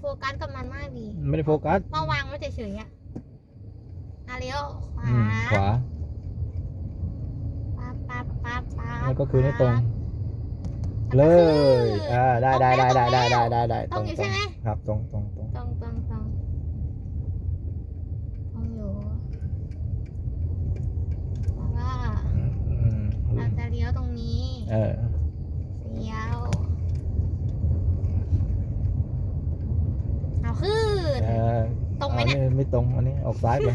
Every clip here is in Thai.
โฟกัสกับมันมากดีไม่ได้โฟกัสมาวางไว้เฉยๆอะอะเลี้ยวขวาอืมขวา ปั๊บปั๊บปั๊บปั๊บแล้วก็คือให้ตรง เลย อ่า ได้ได้ได้ได้ได้ได้ได้ได้ตรงอยู่ใช่ไหมครับ ตรงตรงตรงตรงตรงตรงตรงอยู่แล้วก็อืมอืมเราจะเลี้ยวตรงนี้ เออ เลี้ยวเอาขึ้น เออ ตรงไหมเนี่ยอัไม่ตรง อันนี้ออกซ้ายไป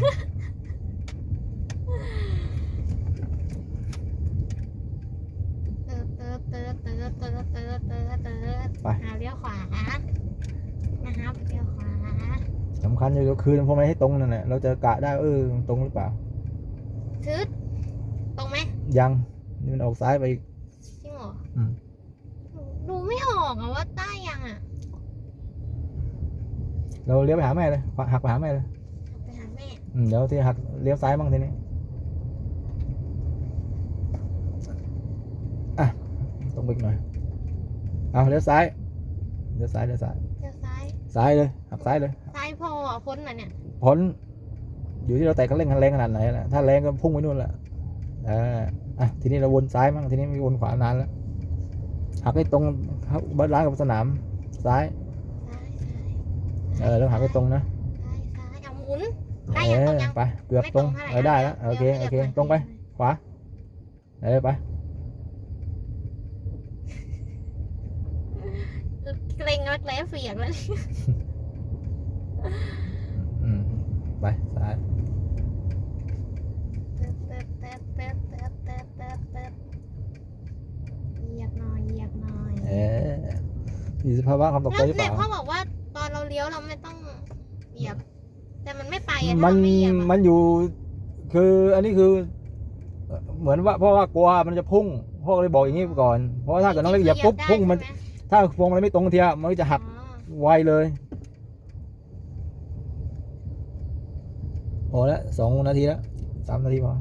เติร์ดเติร์ดเติร์ดเติร์ดเติร์ดเติร์ดเติร์ดเติร์ดไป อ่าเลี้ยวขวา นะครับเลี้ยวขวา สำคัญอยู่ก็คือพวกมันให้ตรงนั่นแหละ เราจะกะได้เออตรงหรือเปล่า ทึดตรงไหมยัง นี่มันออกซ้ายไปอีก จริงเหรออืม ดูไม่ออกอะว่าใต้ยังอะ เราเลี้ยวไปหาแม่เลยขวาหักไปหาแม่เลยไปหาแม่อืมเดี๋ยวที่หักเลี้ยวซ้ายบ้างทีนี้อะตรงไปอีกหน่อยเอาเลี้ยวซ้ายเลี้ยวซ้ายเลี้ยวซ้ายเลี้ยวซ้าย ซ้ายเลยหักซ้ายเลยซ้ายพออะพ้นน่ะเนี่ย พ้นอยู่ที่เราแตะคันเร่งคันแรงขนาดไหนแหละถ้าแรงก็พุ่งไปนู่นแหละอ่าอะทีนี้เราวนซ้ายมั่งทีนี้ไม่วนขวานานแล้วหักให้ตรงครับบ้านร้านกับสนามซ้ายซ้าย เออต้องหาไปตรงนะเอาหมุนได้ไปเกือบตรงเออได้แล้วโอเคโอเคตรงไปขวาเออไปเกรงรักแล้เสียงแล้วไปซ้ายเหยียบหน่อยเหยียบหน่อยเออมีสภาวะความตกใจหรือเปล่าเขาบอกว่า ลี้ยวเราไม่ต้องเหยียบ แต่มันไม่ไปอะมัถ้านเราไม่เหยียบอะมันอยู่ คืออันนี้คือ เหมือนว่าเพราะว่ากลัวมันจะพุ่งพ่อก็เลยบอกอย่างนี้ก่อน เพราะว่าถ้าเกิดน้องเล็กเหยียบปุ๊บได้พุ่งมันใช่ไหถ้าพวงมันไม่ตรงเทียมันก็จะหัก อ๋อไวเลยพอแล้วสองนาทีแล้วสามนาทีพอ